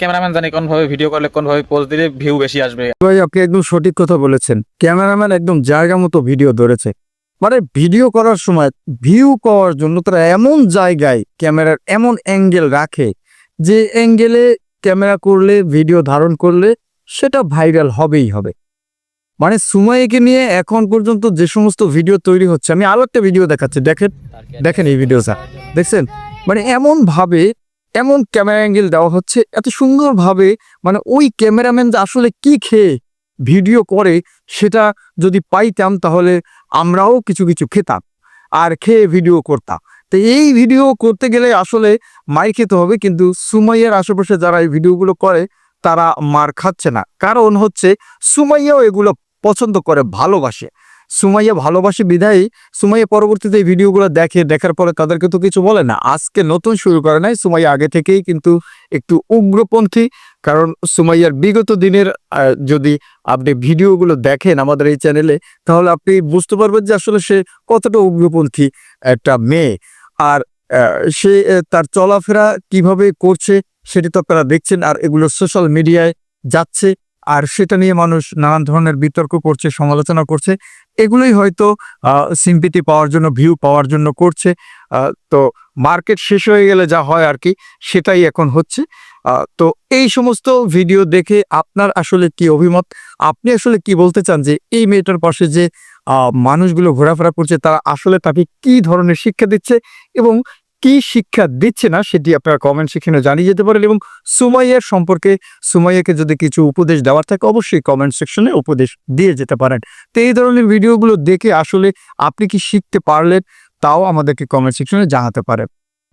Cameraman জানি কোন ভাবে ভিডিও করলে, কোন ভাবে ভিউ বেশি আসবে। আপনি একদম সঠিক কথা বলেছেন। ক্যামেরাম্যান একদম জায়গা মতো ভিডিও ধরেছে। মানে ভিডিও করার সময় ভিউ পাওয়ার জন্য তারা এমন জায়গায় ক্যামেরার এমন অ্যাঙ্গেল রাখে যে অ্যাঙ্গেলে ক্যামেরা করলে ভিডিও ধারণ করলে সেটা ভাইরাল হবেই হবে। মানে সুমাইকে নিয়ে এখন পর্যন্ত যে সমস্ত ভিডিও তৈরি হচ্ছে, আমি আরও একটা ভিডিও দেখাচ্ছি, দেখেন দেখেন এই ভিডিওটা দেখছেন? মানে এমন ভাবে এমন ক্যামেরা অ্যাঙ্গেল দেওয়া হচ্ছে, এত সুন্দরভাবে মানে ওই ক্যামেরাম্যান আসলে কি খেয়ে ভিডিও করে, সেটা যদি পাইতাম তাহলে আমরাও কিছু কিছু খেতাম আর খেয়ে ভিডিও করতাম। তো এই ভিডিও করতে গেলে আসলে মার খেতে হবে, কিন্তু সুমাইয়ার আশেপাশে যারা এই ভিডিওগুলো করে, তারা মার খাচ্ছে না। কারণ হচ্ছে সুমাইয়াও এগুলো পছন্দ করে, ভালোবাসে। সুমাইয়া ভালোবাসে বিধায়ী সুমাইয়া পরবর্তীতে এই ভিডিওগুলো দেখে, দেখার পরে তাদেরকে তো কিছু বলে না। আজকে নতুন শুরু করে নাই, সুমাইয়া আগে থেকেই কিন্তু একটু উগ্রপন্থী। কারণ সুমাইয়ার বিগত দিনের যদি আপনি ভিডিওগুলো দেখেন আমাদের এই চ্যানেলে, তাহলে আপনি বুঝতে পারবেন যে আসলে সে কতটা উগ্রপন্থী একটা মেয়ে। আর সে তার চলাফেরা কীভাবে করছে, সেটি তো আপনারা দেখছেন, আর এগুলো সোশ্যাল মিডিয়ায় যাচ্ছে। আর সেটা নিয়ে মানুষ নানান ধরনের বিতর্ক করছে, সমালোচনা করছে। এগুলোই হয়তো সিম্পিটি পাওয়ার জন্য ভিউ পাওয়ার জন্য করছে। তো মার্কেট শেষ হয়ে গেলে যা হয় আর কি, সেটাই এখন হচ্ছে। তো এই সমস্ত ভিডিও দেখে আপনার আসলে কি অভিমত? আপনি আসলে কি বলতে চান যে, এই মেয়েটার পাশে যে মানুষগুলো ঘোরাফেরা করছে, তারা আসলে তাকে কি ধরনের শিক্ষা দিচ্ছে? এবং কি শিক্ষা দিচ্ছে না সেটি আপনারা কমেন্ট সেকশনে জানিয়ে যেতে পারেন এবং সুমাইয়ার সম্পর্কে, সুমাইয়াকে যদি কিছু উপদেশ দেওয়ার থাকে অবশ্যই কমেন্ট সেকশনে উপদেশ দিয়ে যেতে পারেন। তো এই ধরনের ভিডিওগুলো দেখে আসলে আপনি কি শিখতে পারলেন, তাও আমাদেরকে কমেন্ট সেকশনে জানাতে পারেন।